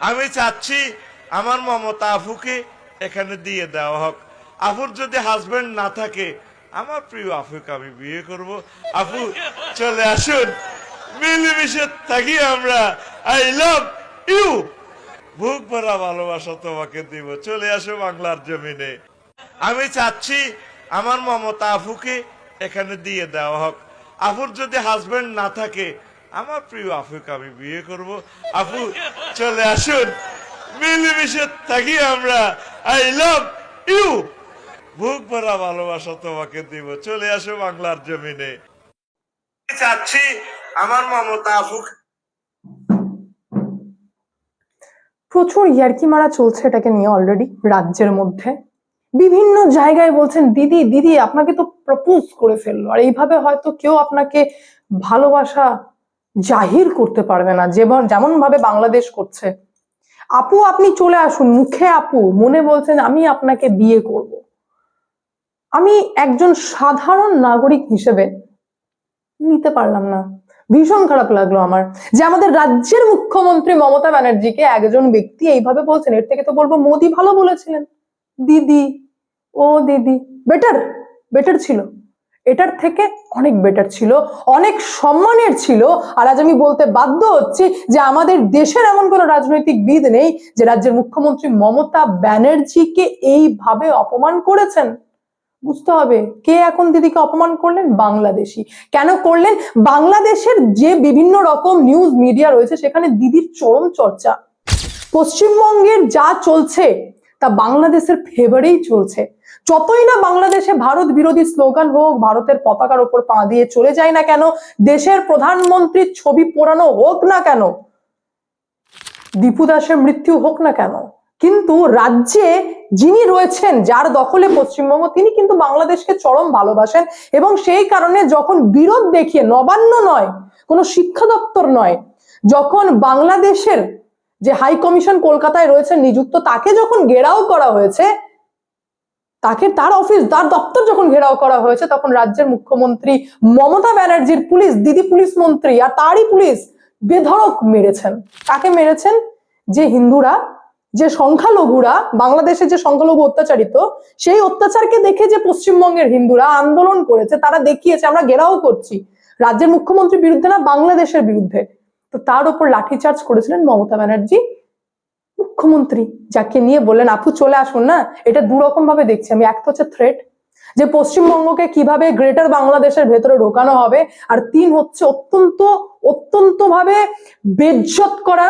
আমি চাচ্ছি আমার মমতা আফুকে এখানে দিয়ে দেওয়া হোক। আফুর যদি হাজবেন্ড না থাকে, আমার প্রিয় আফুকে আমি বিয়ে করব। আফু, চলে আসুন। মিলেমিশে থাকি আমরা। আই লাভ ইউ বুক ভরা ভালোবাসা তোমাকে দিব। চলে আসো বাংলার জমিনে। আমি চাচ্ছি আমার মমতা আফুকে এখানে দিয়ে দেওয়া হোক। আফুর যদি হাজবেন্ড না থাকে আমার প্রিয় আফুকে আমি বিয়ে করব। আফু চলে আসুন। মিলেমিশে থাকি আমরা। আই লাভ ইউ বুক ভরা ভালোবাসা তোমাকে দিব। চলে আসো বাংলার জমিনে। চাচ্ছি আমার মমতা আফুকে। প্রচুর ইয়ার্কি মারা চলছে এটাকে নিয়ে অলরেডি রাজ্যের মধ্যে। বিভিন্ন জায়গায় বলছেন দিদি দিদি আপনাকে তো প্রপোজ করে ফেলল। আর এইভাবে হয়তো কেউ আপনাকে ভালোবাসা জাহির করতে পারবে না, যেমন যেমন ভাবে বাংলাদেশ করছে। আপু, আপনি চলে আসুন, মুখে আপু, মনে বলছেন, আমি আপনাকে বিয়ে করব। আমি একজন সাধারণ নাগরিক হিসেবে নিতে পারলাম না। ভীষণ খারাপ লাগল আমার। যে আমাদের রাজ্যের মুখ্যমন্ত্রী মমতা ব্যানার্জিকে একজন ব্যক্তি এইভাবে বলছেন, এর থেকে তো বলব মোদি ভালো বলেছিলেন। দিদি, ও দিদি, বেটার বেটার ছিল। এটার থেকে অনেক বেটার ছিল, অনেক সম্মানের ছিল। আর আজ আমি বলতে বাধ্য হচ্ছি যে আমাদের দেশের এমন কোনো রাজনৈতিক বিদ নেই যে রাজ্যের মুখ্যমন্ত্রী মমতা ব্যানার্জিকে এইভাবে অপমান করেছেন। বুঝতে হবে, কে এখন দিদিকে অপমান করলেন? বাংলাদেশি কেন করলেন? বাংলাদেশের যে বিভিন্ন রকম নিউজ মিডিয়া রয়েছে, সেখানে দিদির চরম চর্চা। পশ্চিমবঙ্গের যা চলছে, তা বাংলাদেশের ফেভারেই চলছে। যতই না বাংলাদেশে ভারত বিরোধী স্লোগান হোক, ভারতের পতাকার ওপর পা দিয়ে চলে যায় না কেন, দেশের প্রধানমন্ত্রীর ছবি পোড়ানো হোক না কেন, দীপু দাসের মৃত্যু হোক না কেন, কিন্তু রাজ্যে যিনি রয়েছেন, যার দখলে পশ্চিমবঙ্গ, তিনি কিন্তু বাংলাদেশকে চরম ভালোবাসেন এবং সেই কারণে যখন বিরোধ দেখিয়ে, নবান্ন নয়, কোনো শিক্ষা দপ্তর নয়, যখন বাংলাদেশের যে হাই কমিশন কলকাতায় রয়েছে নিযুক্ত, তাকে যখন ঘেরাও করা হয়েছে তাকে তার অফিস তার দপ্তর যখন ঘেরাও করা হয়েছে, তখন রাজ্যের মুখ্যমন্ত্রী মমতা ব্যানার্জির পুলিশ, দিদি পুলিশ মন্ত্রী আর তারই পুলিশ বেধড়ক মেরেছেন। তাকে মেরেছেন? যে হিন্দুরা, যে সংখ্যালঘুরা, বাংলাদেশে যে সংখ্যালঘু অত্যাচারিত, সেই অত্যাচারকে দেখে যে পশ্চিমবঙ্গের হিন্দুরা আন্দোলন করেছে, তারা দেখিয়েছে, আমরা ঘেরাও করছি। রাজ্যের মুখ্যমন্ত্রীর বিরুদ্ধে না, বাংলাদেশের বিরুদ্ধে। তো তার উপর লাঠিচার্জ করেছিলেন মমতা ব্যানার্জি। মুখ্যমন্ত্রী যাকে নিয়ে বললেন, আপু, চলে আসুন না? এটা দুরকম ভাবে দেখছি আমি। এক তো হচ্ছে থ্রেট যে পশ্চিমবঙ্গকে কীভাবে গ্রেটার বাংলাদেশের ভেতরে ঢোকানো হবে, আর তিন হচ্ছে অত্যন্ত অত্যন্ত ভাবে বেজ্জত করা,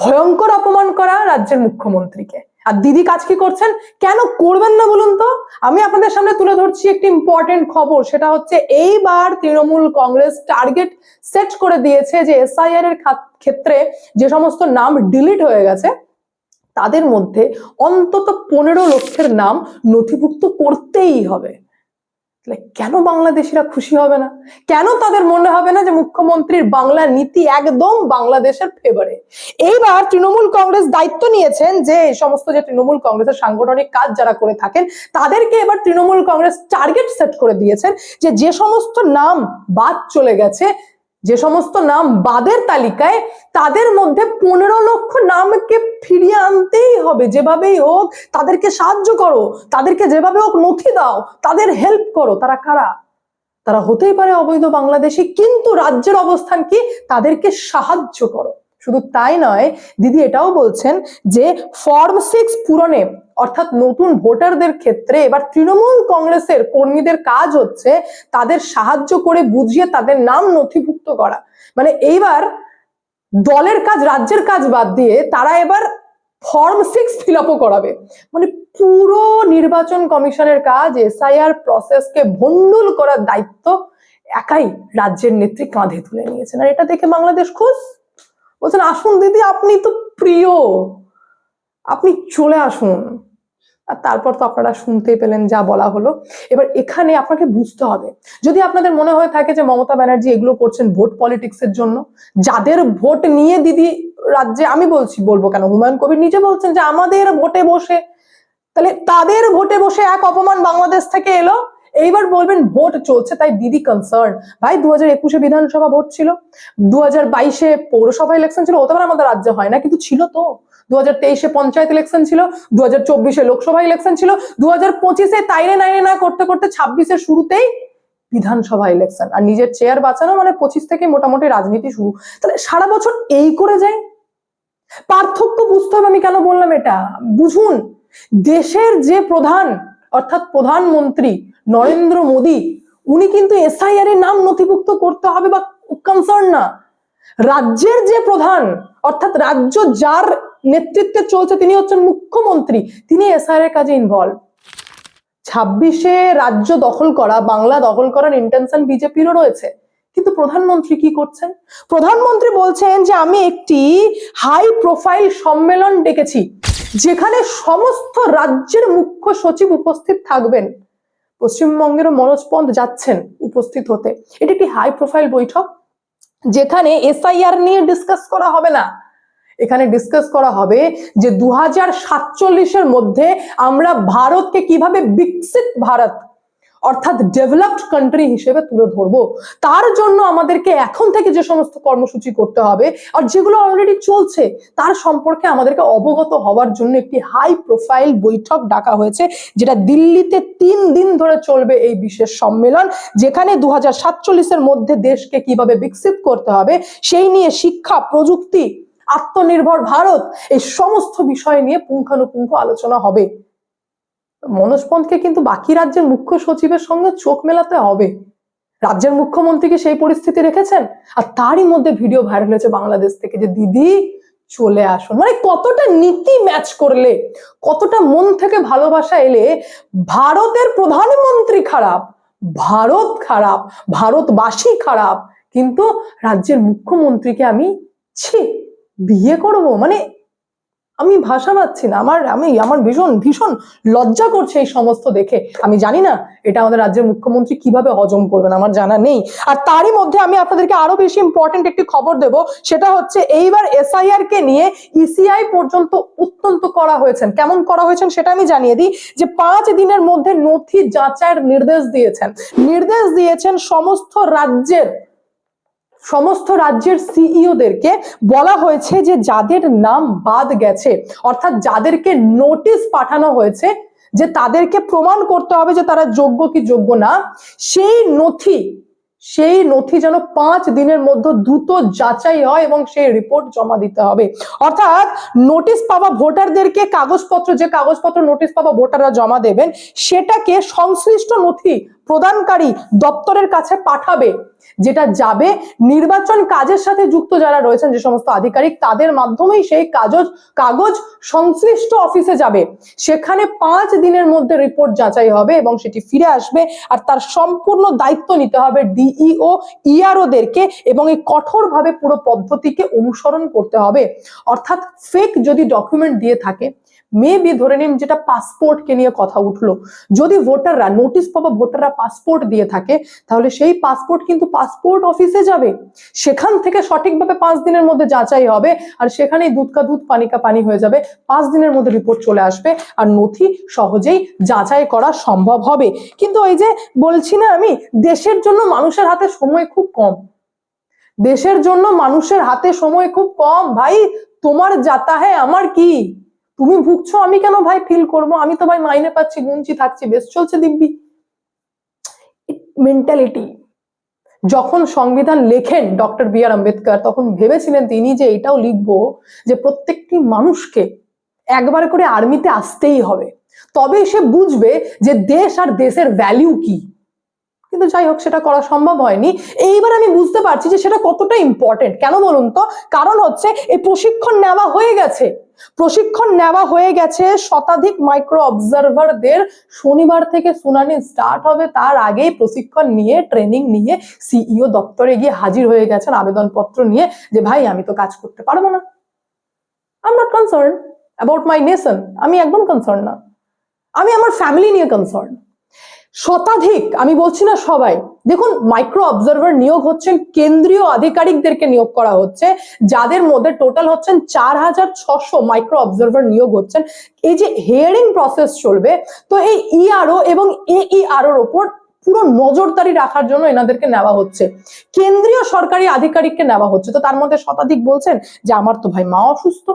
ভয়ঙ্কর অপমান করা রাজ্যের মুখ্যমন্ত্রীকে। আর দিদি কাজ কি করছেন? কেন করবেন না বলুন তো? আমি আপনাদের সামনে তুলে ধরছি একটি ইম্পর্টেন্ট খবর, সেটা হচ্ছে এইবার তৃণমূল কংগ্রেস টার্গেট সেট করে দিয়েছে যে এসআইআর এর ক্ষেত্রে যে সমস্ত নাম ডিলিট হয়ে গেছে, তাদের মধ্যে অন্তত পনেরো লক্ষের নাম নথিভুক্ত করতেই হবে। তাহলে কেন বাংলাদেশিরা খুশি হবে না? কেন তাদের মনে হবে না যে মুখ্যমন্ত্রীর বাংলা নীতি একদম বাংলাদেশের ফেভারে এইবার তৃণমূল কংগ্রেস দায়িত্ব নিয়েছেন যে এই সমস্ত যে তৃণমূল কংগ্রেসের সাংগঠনিক কাজ যারা করে থাকেন, তাদেরকে এবার তৃণমূল কংগ্রেস টার্গেট সেট করে দিয়েছেন যে যে সমস্ত নাম বাদ চলে গেছে যে সমস্ত নাম বাদের তালিকায়, তাদের মধ্যে পনেরো লক্ষ নামকে ফিরিয়ে আনতেই হবে। যেভাবেই হোক, তাদেরকে সাহায্য করো, তাদেরকে যেভাবে হোক নথি দাও, তাদের হেল্প করো। তারা কারা? তারা হতেই পারে অবৈধ বাংলাদেশি, কিন্তু রাজ্যের অবস্থান কি? তাদেরকে সাহায্য করো। শুধু তাই নয়, দিদি এটাও বলছেন যে ফর্ম সিক্স পূরণে অর্থাৎ নতুন ভোটারদের ক্ষেত্রে এবার তৃণমূল কংগ্রেসের কর্মীদের কাজ হচ্ছে তাদের সাহায্য করে বুঝিয়ে তাদের নাম নথিভুক্ত করা। মানে এইবার দলের কাজ, রাজ্যের কাজ বাদ দিয়ে তারা এবার ফর্ম সিক্স ফিল করাবে। মানে পুরো নির্বাচন কমিশনের কাজ, এসআইআর প্রসেসকে ভন্ডুল করার দায়িত্ব একাই রাজ্যের নেত্রী কাঁধে তুলে নিয়েছেন। আর এটা দেখে বাংলাদেশ খুশ। বলছেন, আসুন দিদি, আপনি তো প্রিয়। আপনি চলে আসুন। আর তারপর তো আপনারা শুনতেই পেলেন যা বলা হলো। এবার এখানে আপনাকে বুঝতে হবে, যদি আপনাদের মনে হয়ে থাকে যে মমতা ব্যানার্জি এগুলো করছেন ভোট পলিটিক্সের জন্য, যাদের ভোট নিয়ে দিদি রাজ্যে আমি বলছি, বলব কেন? হুমায়ুন কবির নিজে বলছেন যে আমাদের ভোটে বসে, তাহলে তাদের ভোটে বসে এক অপমান বাংলাদেশ থেকে এলো, এইবার বলবেন ভোট চলছে, তাই দিদি কনসার্ন ভাই দু হাজার একুশে বিধানসভা ভোট ছিল দু হাজার বাইশে পৌরসভা ইলেকশন ছিল পারে আমাদের রাজ্যে হয় না, কিন্তু ছিল তো। দু হাজার তেইশে পঞ্চায়েত ইলেকশন ছিল দু হাজার চব্বিশে লোকসভা ইলেকশন ছিল দু হাজার পঁচিশে তাইরে নাইরে না করতে করতে ছাব্বিশের শুরুতেই বিধানসভা ইলেকশন আর নিজের চেয়ার বাঁচানো মানে পঁচিশ থেকে মোটামুটি রাজনীতি শুরু। তাহলে সারা বছর এই করে যায়? পার্থক্য বুঝতে হবে আমি কেন বললাম এটা? বুঝুন, দেশের যে প্রধান, অর্থাৎ প্রধানমন্ত্রী নরেন্দ্র মোদী, উনি কিন্তু এসআইআর এর নাম নথিভুক্ত করতে হবে বা কনসার্ন না। রাজ্যের যে প্রধান, অর্থাৎ রাজ্য যার নেতৃত্বে চলছে, তিনি হচ্ছেন মুখ্যমন্ত্রী, তিনি এসআইআর এর কাজে ইনভলভ ছাব্বিশে রাজ্য দখল করা, বাংলা দখল করার ইন্টেনশন বিজেপিরও রয়েছে। কিন্তু প্রধানমন্ত্রী কি করছেন? প্রধানমন্ত্রী বলছেন যে, আমি একটি হাই প্রোফাইল সম্মেলন ডেকেছি, যেখানে সমস্ত রাজ্যের মুখ্য সচিব উপস্থিত থাকবেন। পশ্চিমবঙ্গেরও মনোজ পন্থ যাচ্ছেন উপস্থিত হতে। এটি একটি হাই প্রোফাইল বৈঠক, যেখানে এসআইআর নিয়ে ডিসকাস করা হবে না। এখানে ডিসকাস করা হবে যে দু হাজার সাতচল্লিশের মধ্যে আমরা ভারতকে কীভাবে বিকশিত ভারত, অর্থাৎ ডেভেলপড কান্ট্রি হিসেবে তুলে ধরবো। তার জন্য আমাদেরকে এখন থেকে যে সমস্ত কর্মসূচি করতে হবে, আর যেগুলো অলরেডি চলছে, তার সম্পর্কে আমাদেরকে অবগত হওয়ার জন্য একটি হাই প্রোফাইল বৈঠক ডাকা হয়েছে, যেটা দিল্লিতে তিন দিন ধরে চলবে এই বিশেষ সম্মেলন, যেখানে দু হাজার মধ্যে দেশকে কীভাবে বিকশিত করতে হবে, সেই নিয়ে শিক্ষা, প্রযুক্তি আত্মনির্ভর ভারত, এই সমস্ত বিষয় নিয়ে পুঙ্খানুপুঙ্খ আলোচনা হবে। মনোজ পন্থকে কিন্তু বাকি রাজ্যের মুখ্য সচিবের সঙ্গে চোখ মেলাতে হবে। রাজ্যের মুখ্যমন্ত্রীকে সেই পরিস্থিতি রেখেছেন? আর তারই মধ্যে ভিডিও ভাইরাল হয়েছে বাংলাদেশ থেকে যে, দিদি, চলে আসুন। মানে কতটা নীতি ম্যাচ করলে, কতটা মন থেকে ভালোবাসা এলে ভারতের প্রধানমন্ত্রী খারাপ, ভারত খারাপ, ভারতবাসী খারাপ, কিন্তু রাজ্যের মুখ্যমন্ত্রীকে আমি ছি বিয়ে করব? মানে আমি ভাষা পাচ্ছি না। আমার, আমি, আমার ভীষণ ভীষণ লজ্জা করছে এই সমস্ত দেখে। আমি জানি না এটা আমাদের রাজ্যের মুখ্যমন্ত্রী কীভাবে হজম করবেন, আমার জানা নেই। আর তারই মধ্যে আমি আপনাদেরকে আরও বেশি ইম্পর্টেন্ট একটি খবর দেব, সেটা হচ্ছে এইবার এসআইআর কে নিয়ে ইসিআই পর্যন্ত অত্যন্ত করা হয়েছেন। কেমন করা হয়েছেন সেটা আমি জানিয়ে দিই, যে পাঁচ দিনের মধ্যে নথি যাচাইয়ের নির্দেশ দিয়েছেন। নির্দেশ দিয়েছেন সমস্ত রাজ্যের সমস্ত রাজ্যের সিইওদেরকে বলা হয়েছে যে যাদের নাম বাদ গেছে, অর্থাৎ যাদেরকে নোটিশ পাঠানো হয়েছে, যে তাদেরকে প্রমাণ করতে হবে যে তারা যোগ্য কি যোগ্য না, সেই নথি সেই নথি যেন পাঁচ দিনের মধ্যে দ্রুত যাচাই হয় এবং সেই রিপোর্ট জমা দিতে হবে। অর্থাৎ নোটিশ পাওয়া ভোটারদেরকে কাগজপত্র, যে কাগজপত্র নোটিশ পাওয়া ভোটাররা জমা দেবেন, সেটাকে সংশ্লিষ্ট নথি প্রদানকারী দপ্তরের কাছে পাঠাবে। যেটা যাবে নির্বাচন কাজের সাথে যুক্ত যারা রয়েছেন যে সমস্ত আধিকারিক, তাদের মাধ্যমেই সেই কাগজ কাগজ সংশ্লিষ্ট অফিসে যাবে। সেখানে পাঁচ দিনের মধ্যে রিপোর্ট যাচাই হবে এবং সেটি ফিরে আসবে আর তার সম্পূর্ণ দায়িত্ব নিতে হবে ডিইও ইআরওদেরকে এবং এই কঠোরভাবে পুরো পদ্ধতিকে অনুসরণ করতে হবে। অর্থাৎ ফেক যদি ডকুমেন্ট দিয়ে থাকে মেবি ধরে নিন যেটা পাসপোর্টকে নিয়ে কথা উঠল। যদি ভোটাররা নোটিশ পাওয়া ভোটাররা পাসপোর্ট দিয়ে থাকে, তাহলে সেই পাসপোর্ট কিন্তু পাসপোর্ট অফিসে যাবে। সেখান থেকে সঠিকভাবে পাঁচ দিনের মধ্যে যাচাই হবে, আর সেখানেই দুধ কা দুধ পানি কা পানি হয়ে যাবে। পাঁচ দিনের মধ্যে রিপোর্ট চলে আসবে, আর নথি সহজেই যাচাই করা সম্ভব হবে। কিন্তু ওই যে বলছি না আমি, দেশের জন্য মানুষের হাতে সময় খুব কম। দেশের জন্য মানুষের হাতে সময় খুব কম। ভাই, তোমার যাতা হ্যাঁ আমার কি? তুমি ভুগছো, আমি কেন ভাই ফিল করব? আমি তো ভাই মাইনে পাচ্ছি, গুনছি, থাকছি, বেশ চলছে দিব্যি। মেন্টালিটি যখন সংবিধান লেখেন ডক্টর বি আর আম্বেদকর, তখন ভেবেছিলেন তিনি যে এটাও লিখব যে প্রত্যেকটি মানুষকে একবার করে আর্মিতে আসতেই হবে। তবে সে বুঝবে যে দেশ আর দেশের ভ্যালিউ কি। কিন্তু যাই হোক, সেটা করা সম্ভব হয়নি। এইবার আমি বুঝতে পারছি যে সেটা কতটা ইম্পর্টেন্ট কেন বলুন তো? কারণ হচ্ছে, এই প্রশিক্ষণ নেওয়া হয়ে গেছে। প্রশিক্ষণ নেওয়া হয়ে গেছে শতাধিক মাইক্রো অবজারভারদের শনিবার থেকে শুনানি স্টার্ট হবে, তার আগেই প্রশিক্ষণ নিয়ে ট্রেনিং নিয়ে সিইও দপ্তরে গিয়ে হাজির হয়ে গেছেন আবেদনপত্র নিয়ে যে, ভাই, আমি তো কাজ করতে পারব না। I not concern about my nation আমি একদম কনসার্ন না। আমি আমার ফ্যামিলি নিয়ে কনসার্ন শতাধিক, আমি বলছি না সবাই। দেখুন মাইক্রো অবজারভার নিয়োগ হচ্ছেন, কেন্দ্রীয় আধিকারিকদেরকে নিয়োগ করা হচ্ছে, যাদের মধ্যে টোটাল হচ্ছেন চার হাজার ছশো মাইক্রো অবজারভার নিয়োগ হচ্ছেন। এই যে হিয়ারিং প্রসেস চলবে, তো এই ইআরও এবং এইআরওর ওপর পুরো নজরদারি রাখার জন্য এনাদেরকে নেওয়া হচ্ছে। কেন্দ্রীয় সরকারি আধিকারিককে নেওয়া হচ্ছে। তো তার মধ্যে শতাধিক বলছেন যে, আমার তো ভাই মা অসুস্থ।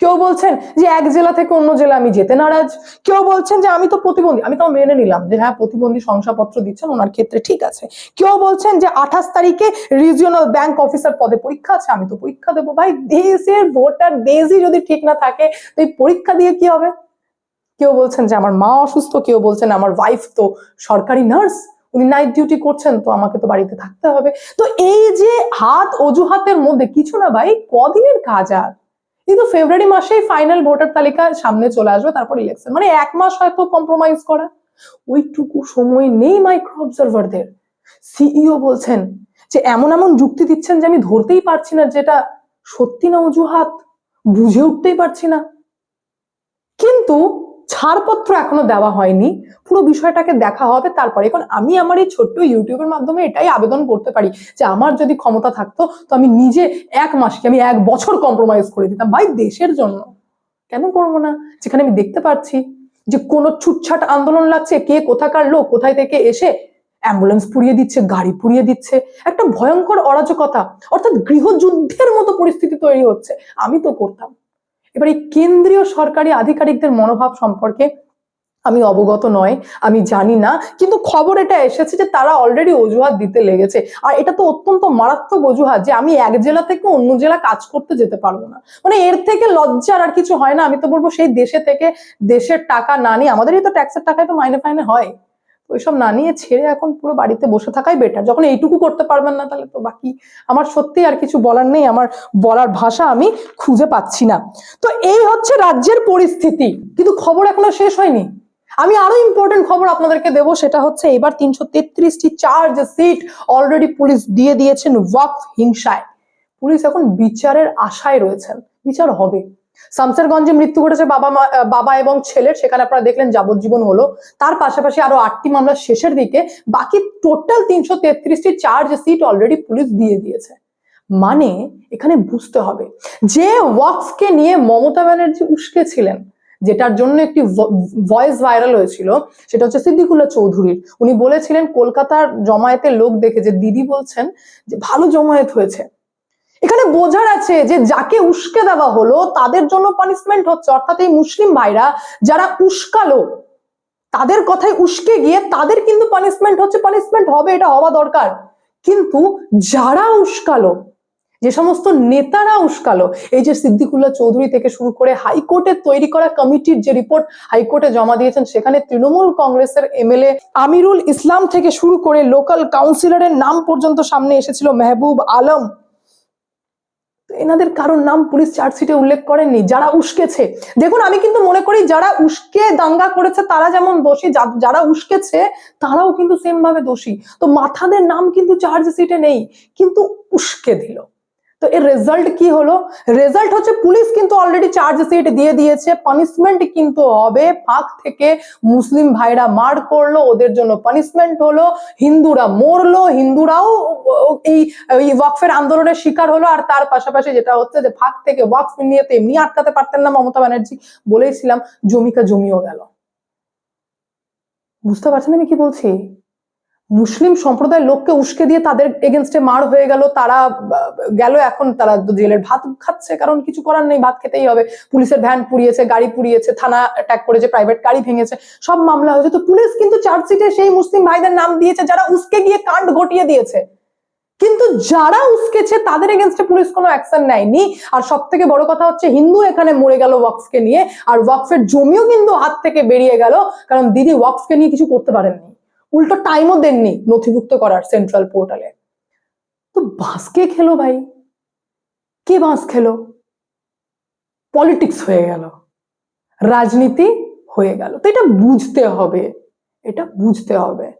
কেউ বলছেন যে এক জেলা থেকে অন্য জেলা আমি যেতে নারাজ। কেউ বলছেন যে আমি তো প্রতিবন্ধী, আমি তাও মেনে নিলাম যে হ্যাঁ প্রতিবন্ধী শংসাপত্র দিচ্ছেন, ওনার ক্ষেত্রে ঠিক আছে। কেউ বলছেন যে আঠাশ তারিখে রিজিওনাল ব্যাংক অফিসার পদে পরীক্ষা আছে, আমি তো পরীক্ষা দেবো। ভাই দেশের ভোটার দেশই যদি ঠিক না থাকে, তো এই পরীক্ষা দিয়ে কি হবে? কেউ বলছেন যে আমার মা অসুস্থ, কেউ বলছেন আমার ওয়াইফ তো সরকারি নার্স উনি নাইট ডিউটি করছেন, তো আমাকে তো বাড়িতে থাকতে হবে। তো এই যে হাত অজুহাতের মধ্যে, কিছু না ভাই, কদিনের কাজ আর? কিন্তু ফেব্রুয়ারি মাসেই ফাইনাল ভোটার তালিকা সামনে চলে আসবে, তারপর ইলেকশন মানে এক মাস হয়তো কম্প্রোমাইজ করা। ওইটুকু সময় নেই মাইক্রো অবজারভারদের সিইও বলছেন যে এমন এমন যুক্তি দিচ্ছেন যে আমি ধরতেই পারছি না যেটা সত্যি না অজুহাত, বুঝে উঠতেই পারছি না। কিন্তু ছাড়পত্র এখনও দেওয়া হয়নি। পুরো বিষয়টাকে দেখা হবে, তারপরে এখন আমি আমার এই ছোট্ট ইউটিউবের মাধ্যমে এটাই আবেদন করতে পারি যে আমার যদি ক্ষমতা থাকতো, তো আমি নিজে এক মাসকে আমি এক বছর কম্প্রোমাইজ করে দিতাম। ভাই, দেশের জন্য। কেন করব না? যেখানে আমি দেখতে পাচ্ছি যে কোনো ছুটছাট আন্দোলন লাগছে, কে কোথাকার লোক, কোথায় থেকে এসে অ্যাম্বুলেন্স পুড়িয়ে দিচ্ছে, গাড়ি পুড়িয়ে দিচ্ছে। একটা ভয়ঙ্কর অরাজকতা, অর্থাৎ গৃহযুদ্ধের মতো পরিস্থিতি তৈরি হচ্ছে। আমি তো করতাম। এবার এই কেন্দ্রীয় সরকারি আধিকারিকদের মনোভাব সম্পর্কে আমি অবগত নয়, আমি জানি না, কিন্তু খবর এটা এসেছে যে তারা অলরেডি অজুহাত দিতে লেগেছে। আর এটা তো অত্যন্ত মারাত্মক অজুহাত যে আমি এক জেলা থেকে অন্য জেলা কাজ করতে যেতে পারব না। মানে এর থেকে লজ্জার আর কিছু হয় না, আমি তো বলব সেই দেশে থেকে দেশের টাকা না নিয়ে, আমাদেরই তো ট্যাক্সের টাকায় তো মাইনে ফাইনে হয়। ওইসব না নিয়ে ছেড়ে এখন পুরো বাড়িতে বসে থাকাই বেটার যখন এইটুকু করতে পারবেন না, তাহলে তো বাকি আমার সত্যি আর কিছু বলার নেই, আমার বলার ভাষা আমি খুঁজে পাচ্ছি না। তো এই হচ্ছে রাজ্যের পরিস্থিতি, কিন্তু খবর এখনও শেষ হয়নি। আমি আরও ইম্পর্টেন্ট খবর আপনাদেরকে দেব, সেটা হচ্ছে এবার তিনশো তেত্রিশটি চার্জ সিট অলরেডি পুলিশ দিয়ে দিয়েছেন ওয়াকফ হিংসায়। পুলিশ এখন বিচারের আশায় রয়েছেন। বিচার হবে। শামসেরগঞ্জে মৃত্যু ঘটেছে বাবা মা বাবা এবং ছেলের। সেখানে আপনারা দেখলেন যাবজ্জীবন হলো। তার পাশাপাশি আরও আটটি মামলা শেষের দিকে বাকি টোটাল তিনশো তেত্রিশটি চার্জ সিট অলরেডি পুলিশ দিয়ে দিয়েছে। মানে এখানে বুঝতে হবে, যে ওয়াকফকে নিয়ে মমতা ব্যানার্জি উস্কে ছিলেন, যেটার জন্য একটি ভয়েস ভাইরাল হয়েছিল, সেটা হচ্ছে সিদ্দিকুল্লাহ চৌধুরীর। উনি বলেছিলেন, কলকাতার জমায়েতের লোক দেখে যে দিদি বলছেন যে ভালো জমায়েত হয়েছে। এখানে বোঝার আছে যে যাকে উস্কে দেওয়া হলো, তাদের জন্য পানিশমেন্ট হচ্ছে, অর্থাৎ এই মুসলিম ভাইরা যারা উস্কালো, তাদের কথায় উস্কে গিয়ে তাদের কিন্তু পানিশমেন্ট হচ্ছে পানিশমেন্ট হবে, এটা হওয়া দরকার। কিন্তু যারা উস্কালো, যে সমস্ত নেতারা উস্কালো, এই যে সিদ্দিকুল্লাহ চৌধুরী থেকে শুরু করে হাইকোর্টের তৈরি করা কমিটির যে রিপোর্ট হাইকোর্টে জমা দিয়েছেন, সেখানে তৃণমূল কংগ্রেসের এমএলএ আমিরুল ইসলাম থেকে শুরু করে লোকাল কাউন্সিলরের নাম পর্যন্ত সামনে এসেছিল মেহবুব আলম। এনাদের কারোর নাম পুলিশ চার্জশিটে উল্লেখ করেননি, যারা উস্কেছে। দেখুন, আমি কিন্তু মনে করি যারা উস্কে দাঙ্গা করেছে, তারা যেমন দোষী যারা উস্কেছে, তারাও কিন্তু সেম ভাবে দোষী। তো মাথাদের নাম কিন্তু চার্জশিটে নেই, কিন্তু উস্কে দিল। তো এর রেজাল্ট কি হলো? রেজাল্ট হচ্ছে পুলিশ কিন্তু অলরেডি চার্জশিট দিয়ে দিয়েছে পানিশমেন্ট কিন্তু হবে। ফাঁক থেকে মুসলিম ভাইরা মার করল, ওদের জন্য পানিশমেন্ট হলো, হিন্দুরা মরলো, হিন্দুরাও এই ওয়াকফের আন্দোলনের শিকার হলো। আর তার পাশাপাশি যেটা হচ্ছে যে ফাঁক থেকে ওয়াকফ নিয়ে তো এমনি আটকাতে পারতেন না, মমতা ব্যানার্জি বলেইছিলাম, জমিকা জমিও গেল। বুঝতে পারছেন আমি কি বলছি? মুসলিম সম্প্রদায়ের লোককে উস্কে দিয়ে তাদের এগেনস্টে মার হয়ে গেল, তারা গেল, এখন তারা জেলের ভাত খাচ্ছে, কারণ কিছু করার নেই, ভাত খেতেই হবে। পুলিশের ভ্যান পুড়িয়েছে, গাড়ি পুড়িয়েছে, থানা অ্যাটাক করেছে প্রাইভেট গাড়ি ভেঙেছে, সব মামলা হয়েছে। তো পুলিশ কিন্তু চার্জশিটে সেই মুসলিম ভাইদের নাম দিয়েছে, যারা উস্কে গিয়ে কাণ্ড ঘটিয়ে দিয়েছে। কিন্তু যারা উস্কেছে, তাদের এগেনস্টে পুলিশ কোনো অ্যাকশন নেয়নি। আর সব থেকে বড় কথা হচ্ছে, হিন্দু এখানে মরে গেল ওয়াকফকে নিয়ে, আর ওয়াকফের জমিও কিন্তু হাত থেকে বেরিয়ে গেল, কারণ দিদি ওয়াকফকে নিয়ে কিছু করতে পারেননি। উল্টো টাইমও দেননি নথিভুক্ত করার সেন্ট্রাল পোর্টালে তো বাঁশ কে খেলো ভাই? কে বাঁশ খেলো? পলিটিক্স হয়ে গেল। রাজনীতি হয়ে গেল। তো এটা বুঝতে হবে। এটা বুঝতে হবে।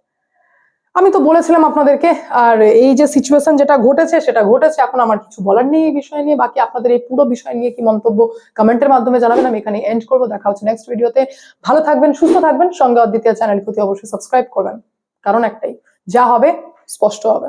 আমি তো বলেছিলাম আপনাদেরকে, আর এই যে সিচুয়েশন যেটা ঘটেছে, সেটা ঘটেছে। এখন আমার কিছু বলার নেই এই বিষয় নিয়ে। বাকি আপনাদের এই পুরো বিষয় নিয়ে কি মন্তব্য কমেন্টের মাধ্যমে জানাবেন, আমি এখানে এন্ড করব। দেখা হচ্ছে নেক্সট ভিডিওতে ভালো থাকবেন, সুস্থ থাকবেন। সঙ্গে অদ্বিতীয় চ্যানেল প্রতি অবশ্যই সাবস্ক্রাইব করবেন। কারণ একটাই, যা হবে, স্পষ্ট হবে।